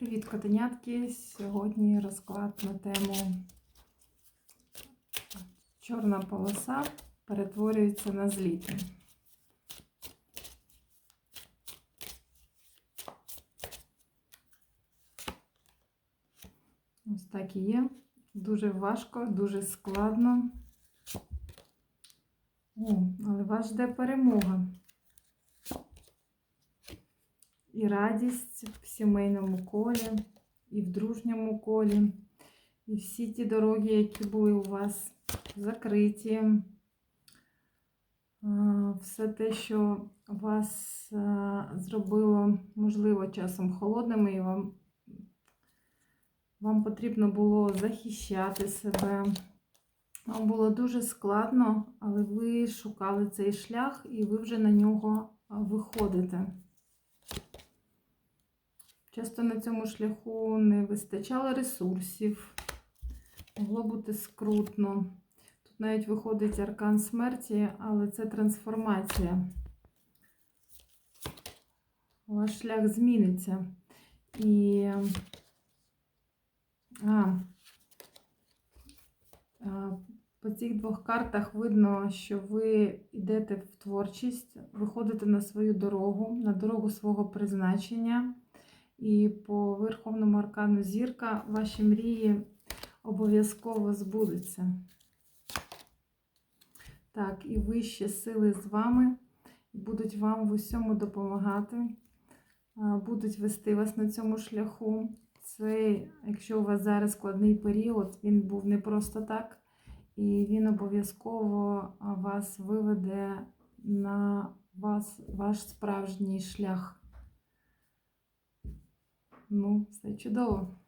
Привіт, котенятки! Сьогодні розклад на тему Чорна полоса перетворюється на зліти. Ось так і є. Дуже важко, дуже складно. О, але вас жде перемога. І радість в сімейному колі, і в дружньому колі. І всі ті дороги, які були у вас закриті. Все те, що вас зробило, можливо, часом холодними, і вам, вам потрібно було захищати себе. Вам було дуже складно, але ви шукали цей шлях і ви вже на нього виходите. Часто на цьому шляху не вистачало ресурсів, могло бути скрутно. Тут навіть виходить аркан смерті, але це трансформація. Ваш шлях зміниться. І а, по цих двох картах видно, що ви йдете в творчість, виходите на свою дорогу, на дорогу свого призначення. І по Верховному аркану зірка ваші мрії обов'язково збудуться. Так, і вищі сили з вами будуть вам в усьому допомагати, будуть вести вас на цьому шляху. Це, якщо у вас зараз складний період, він був не просто так, і він обов'язково вас виведе на вас, ваш справжній шлях. Ну, все чудово.